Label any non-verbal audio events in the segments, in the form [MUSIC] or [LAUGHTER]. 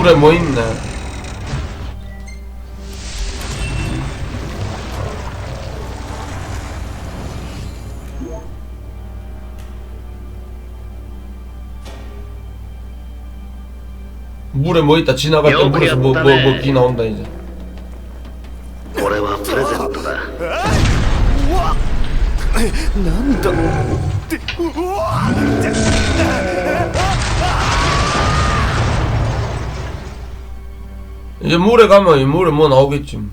górę 네물에 뭐 있다 지나갈 때 물에서뭐뭐 뭐 뭐, 뭐, 나온다 이 제. 올해와 프레젠트 다. 난 다. 이제 물에 가면 이 물에 뭐 나오겠지. 뭐.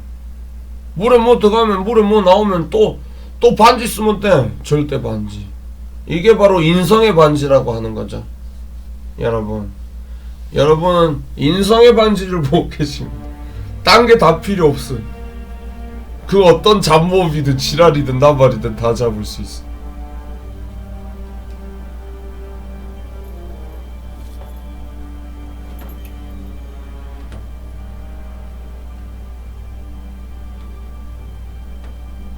물에 뭐 들어가면 물에 뭐 나오면 또 또 반지 쓰면 돼. 절대 반지. 이게 바로 인성의 반지라고 하는 거죠. 여러분. 여러분은 인성의 반지를 [LAUGHS] 보고 계십니다. 딴 게 다 필요 없어요 그 어떤 잡몹이든 지랄이든 나발이든 다 잡을 수 있어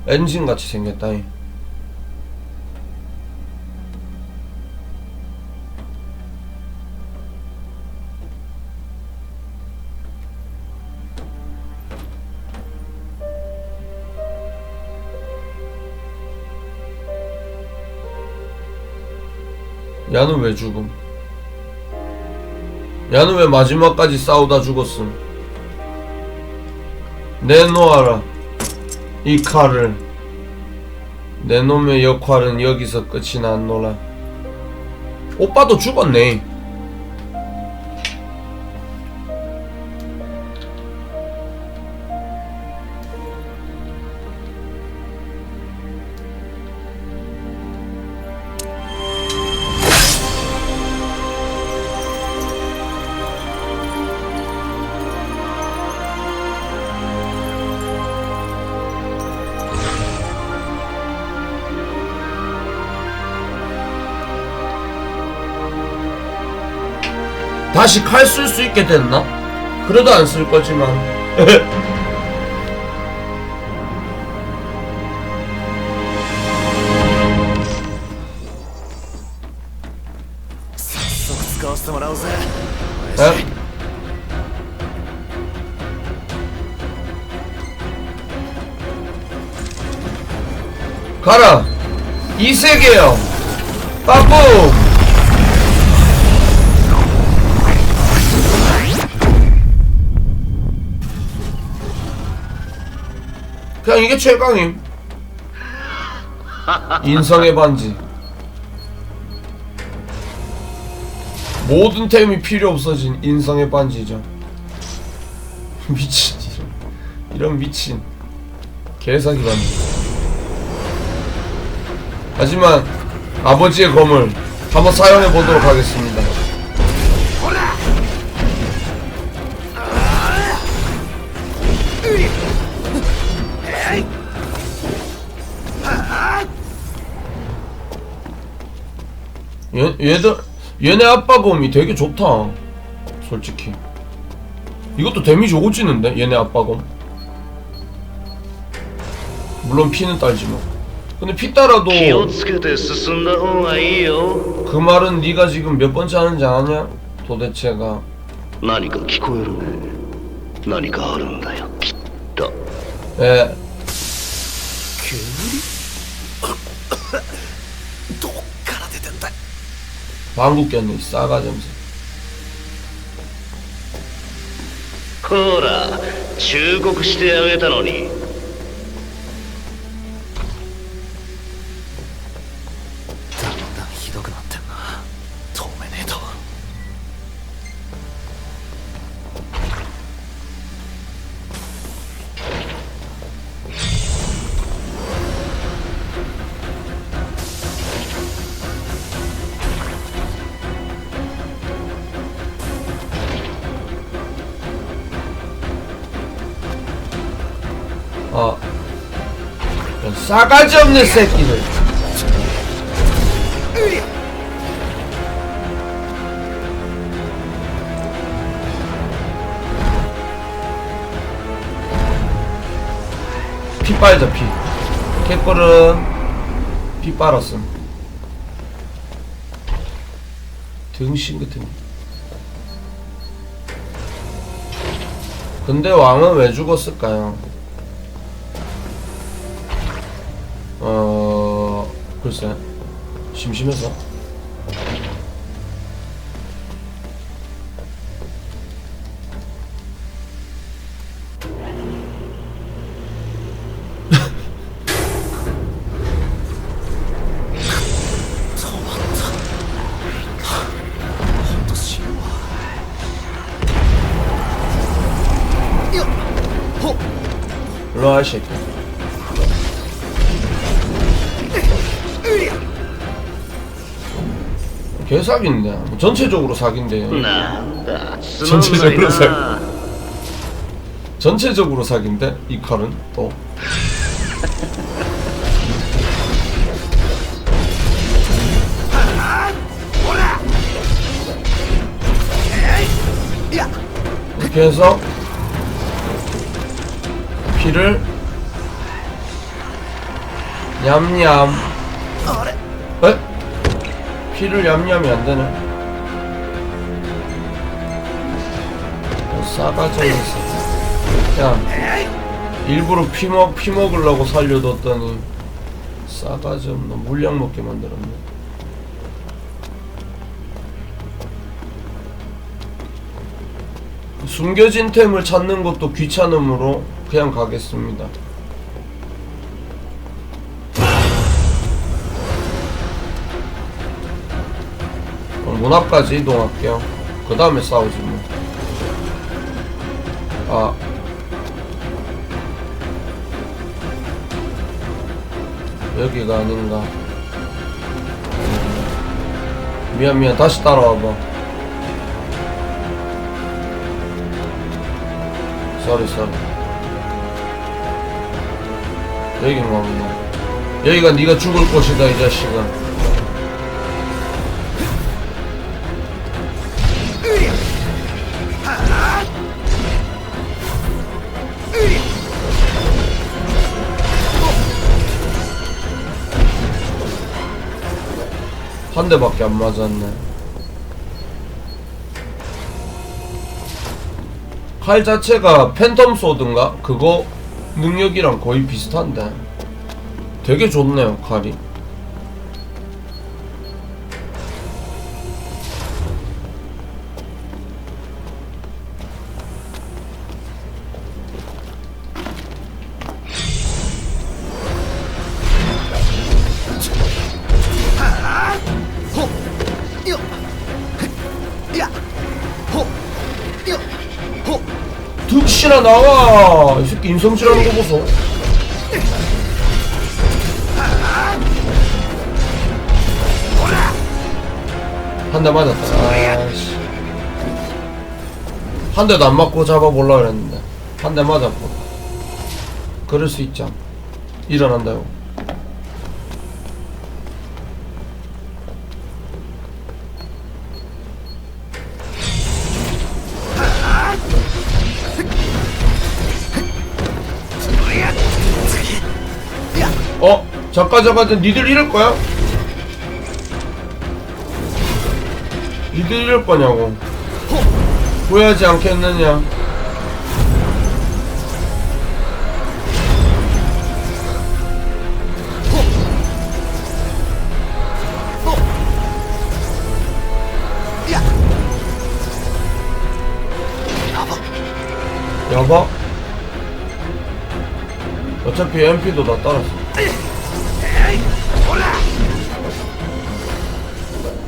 엔진 같이 생겼다. 이. 야는 왜 죽음? 야는 왜 마지막까지 싸우다 죽었음? 내놓아라. 이 칼을 내 놈의 역할은 여기서 끝이 났노라. 오빠도 죽었네 다시 칼 쓸 수 있게 됐나? 그래도 안 쓸 거지만. [LAUGHS] 가라. 이세계형. 빠꾸! 그냥 이게 최강임. 인성의 반지. 모든 템이 필요 없어진 인성의 반지죠. [LAUGHS] 미친 이런, 이런 미친 개사기 반지. 하지만 아버지의 검을 한번 사용해 보도록 하겠습니다 얘, 얘들 얘네 아빠검이 되게 좋다. 솔직히. 이것도 데미지 오지는데? 얘네 아빠검 물론 피는 딸지만. 근데 피 따라도 그 말은 네가 지금 몇 번째 하는지 아냐? 도대체가. 나니까 기코요르네 나니까 아른다요 기다 예. 방구 꼈네 이 싸가지 없어 ほら忠告してあげたのに 싸가지 없는 새끼들. 피 빨자 피. 개꿀은 피 빨았음. 등신 같은 근데 왕은 왜 죽었을까요? 어 글쎄 심심해서 개사기인데. 뭐 전체적으로 사기인데요 난다. 전체적으로 쓰는 전체적으로 사기인데 이 칼은 또? 이렇게 해서 피를 냠냠. 에? 피를 냠냠이 안 되네. 어, 싸가지 없어 야 일부러 피, 먹, 피 먹으려고 살려뒀더니 싸가지 없는 물약 먹게 만들었네. 숨겨진 템을 찾는 것도 귀찮음으로 그냥 가겠습니다 문 앞까지 이동할게요 그 다음에 싸우지 뭐 아. 여기가 아닌가. 음. 미안, 미안. 다시 따라와봐. 쏘리, 쏘리. 여긴가 보네. 여기가 네가 죽을 곳이다, 이 자식아. 한 대밖에 안 맞았네. 칼 자체가 팬텀 소드인가? 그거 능력이랑 거의 비슷한데. 되게 좋네요, 칼이. 득시나 나와! 이 새끼 인성질하는 거 보소. 한 대 맞았다. 아이씨. 한 대도 안 맞고 잡아볼라 그랬는데. 한 대 맞았고. 그럴 수 있죠. 일어난다요. 잠깐 잠깐 니들 이럴 거야? 니들 이럴 거냐고. 후회하지 않겠느냐? 여봐 어차피 MP도 다 따랐어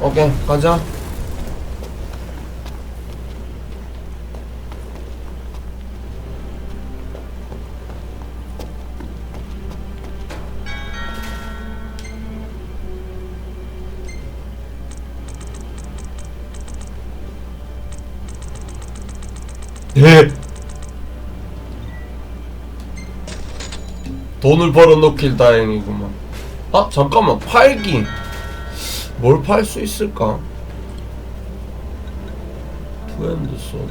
오케이 가자 예. 돈을 벌어놓길 다행이구만. 아 잠깐만 팔기. 뭘 팔 수 있을까? 투핸드손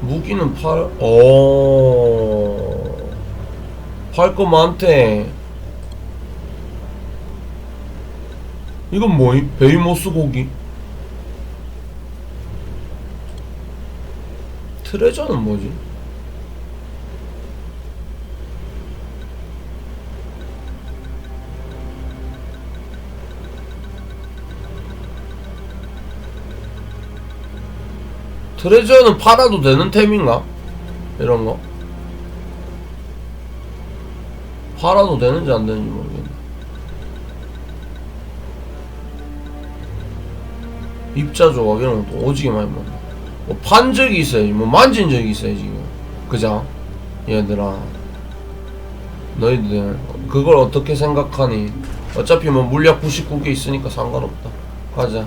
무기는 팔.. 어. 팔거 많대 이건 뭐이? 베이모스 고기 트레저는 뭐지? 트레저는 팔아도 되는 템인가? 이런 거? 팔아도 되는지 안 되는지 모르겠네. 입자 조각 이런 것도 오지게 많이 먹네. 뭐판 적이 있어야지, 뭐 만진 적이 있어야지. 그자? 얘들아. 너희들, 그걸 어떻게 생각하니? 어차피 뭐 물약 99개 있으니까 상관없다. 가자.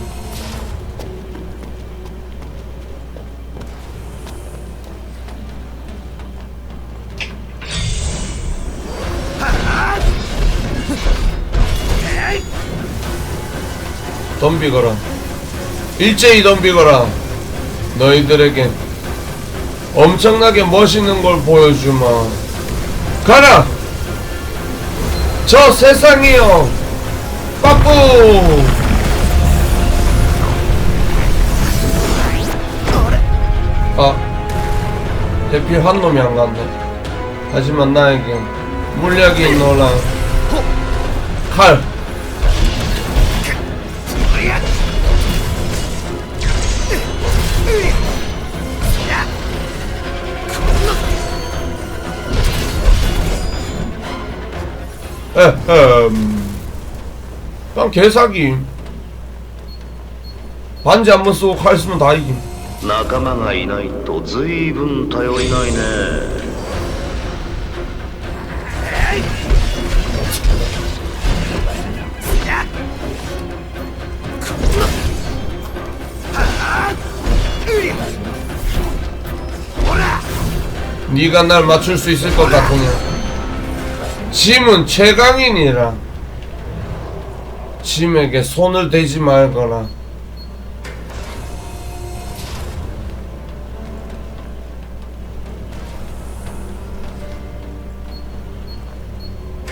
덤비거라. 일제히 덤비거라. 너희들에겐 엄청나게 멋있는 걸 보여주마. 가라! 저 세상이여! 빠꾸! 아, 대필 한 놈이 안 간다. 하지만 나에겐 물약이 있노라. 칼! 에헴. 그냥 개사기. 반지 한 번 쓰고 칼 쓰면 다 이김. 仲間がいないと随分頼りないね 네가 날 맞출 수 있을 것 같으냐? 짐은 최강인이라. 짐에게 손을 대지 말거라.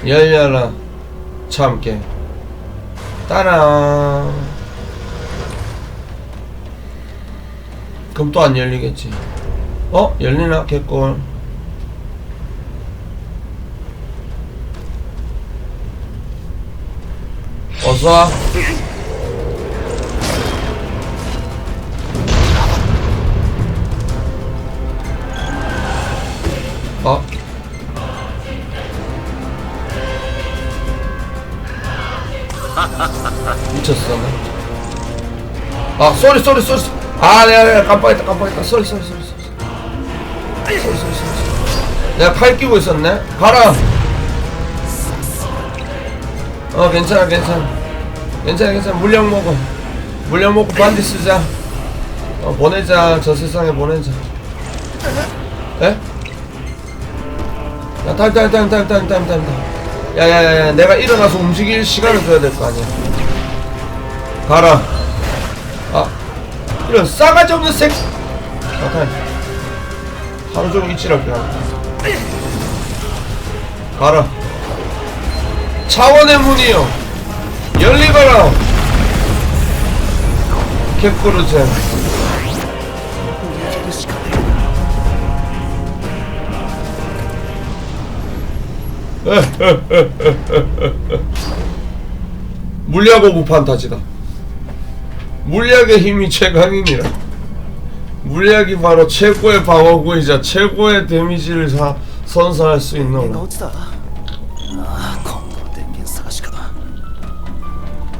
열려라. 참깨. 따라. 그럼 또 안 열리겠지. 어? 열리나? 개꿀. 어서 와. 어? 미쳤어. 나. 아, 쏘리, 쏘리, 쏘리. 아, 내가, 내가 깜빡했다, 깜빡했다. 쏘리, 쏘리, 쏘리, 쏘리. 쏘리, 쏘리. 내가 칼 끼고 있었네. 가라. 어, 괜찮아, 괜찮아. 괜찮아 괜찮아. 물약 먹어. 물약 먹고 반디 쓰자. 어, 보내자. 저 세상에 보내자. 에? 야 타임 타임 타임 타임 야야야야 내가 일어나서 움직일 시간을 줘야 될 거 아니야. 가라. 아 이런 싸가지 없는 색. 아, 타임 하루 종일 있지라 그냥 가라. 차원의 문이요. 열리거라. 개꾸르잼. 물약고 무판 탓이다. 물약의 힘이 최강이니라. 물약이 바로 최고의 방어구이자 최고의 데미지를 사, 선사할 수 있는